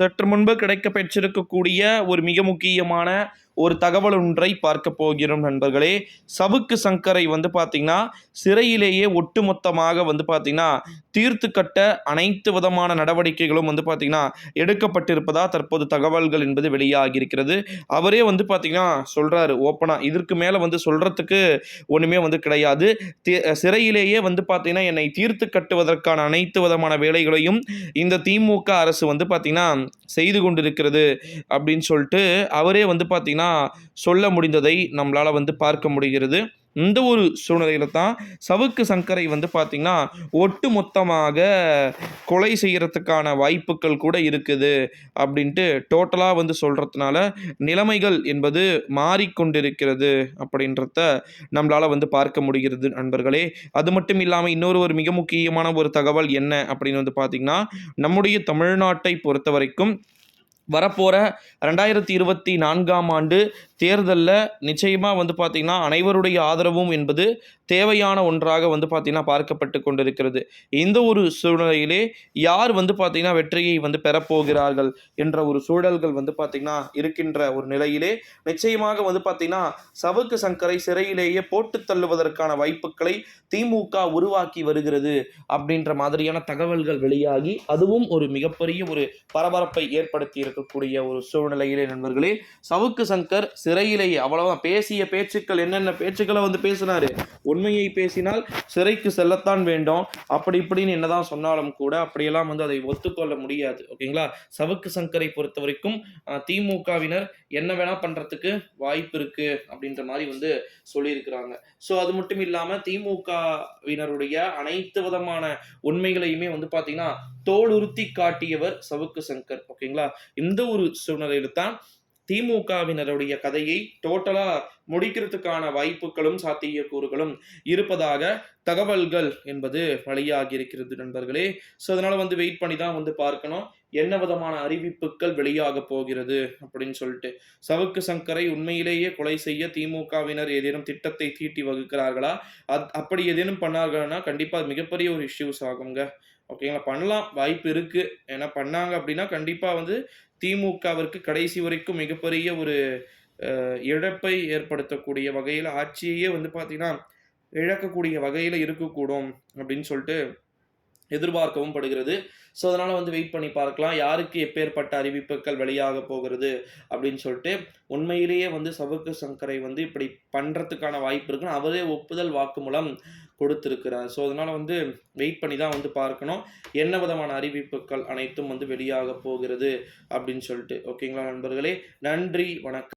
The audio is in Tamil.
சற்று முன்பு கிடைக்க பெற்றிருக்கக்கூடிய ஒரு மிக முக்கியமான ஒரு தகவல் ஒன்றை பார்க்க போகிறோம் நண்பர்களே. சவுக்கு சங்கரை வந்து பார்த்திங்கன்னா சிறையிலேயே ஒட்டுமொத்தமாக வந்து பார்த்திங்கன்னா தீர்த்து கட்ட அனைத்து விதமான நடவடிக்கைகளும் வந்து பார்த்திங்கன்னா எடுக்கப்பட்டிருப்பதா தற்போது தகவல்கள் என்பது வெளியாகி இருக்கிறது அவரே வந்து பார்த்திங்கன்னா சொல்கிறாரு ஓப்பனாக இதற்கு மேலே வந்து சொல்கிறதுக்கு ஒன்றுமே வந்து கிடையாது. சிறையிலேயே வந்து பார்த்திங்கன்னா என்னை தீர்த்து கட்டுவதற்கான அனைத்து விதமான வேலைகளையும் இந்த திமுக அரசு வந்து பார்த்திங்கன்னா செய்து கொண்டிருக்கிறது அப்படின்னு சொல்லிட்டு அவரே வந்து பார்த்திங்கன்னா சொல்ல முடிந்ததை நம்மளால் வந்து பார்க்க முடிகிறது. இந்த ஒரு சூழ்நிலையில தான் சவுக்கு சங்கரை வந்து பார்த்திங்கன்னா ஒட்டு மொத்தமாக கொலை செய்கிறதுக்கான வாய்ப்புகள் கூட இருக்குது அப்படின்ட்டு டோட்டலாக வந்து சொல்கிறதுனால நிலைமைகள் என்பது மாறிக்கொண்டிருக்கிறது அப்படின்றத நம்மளால் வந்து பார்க்க முடிகிறது நண்பர்களே. அது மட்டும் இல்லாமல் இன்னொரு ஒரு மிக முக்கியமான ஒரு தகவல் என்ன அப்படின்னு வந்து பார்த்திங்கன்னா நம்முடைய தமிழ்நாட்டை பொறுத்த வரைக்கும் வரப்போகிற ரெண்டாயிரத்தி இருபத்தி நான்காம் ஆண்டு தேர்தலில் நிச்சயமாக வந்து பார்த்திங்கன்னா அனைவருடைய ஆதரவும் என்பது தேவையான ஒன்றாக வந்து பார்த்திங்கன்னா பார்க்கப்பட்டு கொண்டிருக்கிறது. இந்த ஒரு சூழ்நிலையிலே யார் வந்து பார்த்திங்கன்னா வெற்றியை வந்து பெறப்போகிறார்கள் என்ற ஒரு சூழல்கள் வந்து பார்த்திங்கன்னா இருக்கின்ற ஒரு நிலையிலே நிச்சயமாக வந்து பார்த்திங்கன்னா சவுக்கு சங்கரை சிறையிலேயே போட்டு தள்ளுவதற்கான வாய்ப்புகளை திமுக உருவாக்கி வருகிறது அப்படின்ற மாதிரியான தகவல்கள் வெளியாகி அதுவும் ஒரு மிகப்பெரிய ஒரு பரபரப்பை ஏற்படுத்தி இருக்கக்கூடிய ஒரு சூழ்நிலையிலே நண்பர்களே. சவுக்கு சங்கர் சிறையிலேயே அவ்வளவா பேசிய பேச்சுக்கள் என்னென்ன பேச்சுக்களை வந்து பேசினாரு? உண்மையை பேசினால் சிறைக்கு செல்லத்தான் வேண்டும். அப்படி இப்படின்னு என்னதான் சொன்னாலும் கூட அப்படியெல்லாம் வந்து அதை ஒத்துக்கொள்ள முடியாது. ஓகேங்களா? சவுக்கு சங்கரை பொறுத்த வரைக்கும் திமுகவினர் என்ன வேணா பண்றதுக்கு வாய்ப்பு இருக்கு அப்படின்ற மாதிரி வந்து சொல்லியிருக்கிறாங்க. ஸோ அது மட்டும் இல்லாம திமுகவினருடைய அனைத்து விதமான உண்மைகளையுமே வந்து பாத்தீங்கன்னா தோலுறுத்தி காட்டியவர் சவுக்கு சங்கர். ஓகேங்களா? இந்த ஒரு சூழ்நிலையில தான் திமுகவினருடைய கதையை டோட்டலா முடிக்கிறதுக்கான வாய்ப்புகளும் சாத்தியக்கூறுகளும் இருப்பதாக தகவல்கள் என்பது வெளியாகி இருக்கிறது நண்பர்களே. ஸோ அதனால வந்து வெயிட் பண்ணி தான் வந்து பார்க்கணும். என்ன விதமான அறிவிப்புகள் வெளியாக போகிறது அப்படின்னு சொல்லிட்டு. சவுக்கு சங்கரை உண்மையிலேயே கொலை செய்ய திமுகவினர் ஏதேனும் திட்டத்தை தீட்டி வகுக்கிறார்களா? அத் அப்படி ஏதேனும் பண்ணார்கள்னா கண்டிப்பாக மிகப்பெரிய ஒரு இஷ்யூஸ் ஆகுங்க ஓகேங்களா பண்ணலாம். வாய்ப்பு இருக்கு. ஏன்னா பண்ணாங்க அப்படின்னா கண்டிப்பாக வந்து திமுகவிற்கு கடைசி வரைக்கும் மிகப்பெரிய ஒரு இழப்பை ஏற்படுத்தக்கூடிய வகையில் ஆட்சியையே வந்து பார்த்தீங்கன்னா இழக்கக்கூடிய வகையில் இருக்கக்கூடும் அப்படின்னு சொல்லிட்டு எதிர்பார்க்கவும் படுகிறது. ஸோ அதனால் வந்து வெயிட் பண்ணி பார்க்கலாம். யாருக்கு எப்பேற்பட்ட அறிவிப்புகள் வெளியாக போகிறது அப்படின்னு சொல்லிட்டு உண்மையிலேயே வந்து சவுக்கு சங்கரை வந்து இப்படி பண்ணுறதுக்கான வாய்ப்பு இருக்குன்னு அவரே ஒப்புதல் வாக்குமூலம் கொடுத்துருக்கிறார். ஸோ அதனால் வந்து வெயிட் பண்ணி தான் வந்து பார்க்கணும். என்ன விதமான அறிவிப்புகள் அனைத்தும் வந்து வெளியாக போகிறது அப்படின்னு சொல்லிட்டு. ஓகேங்களா நண்பர்களே? நன்றி வணக்கம்.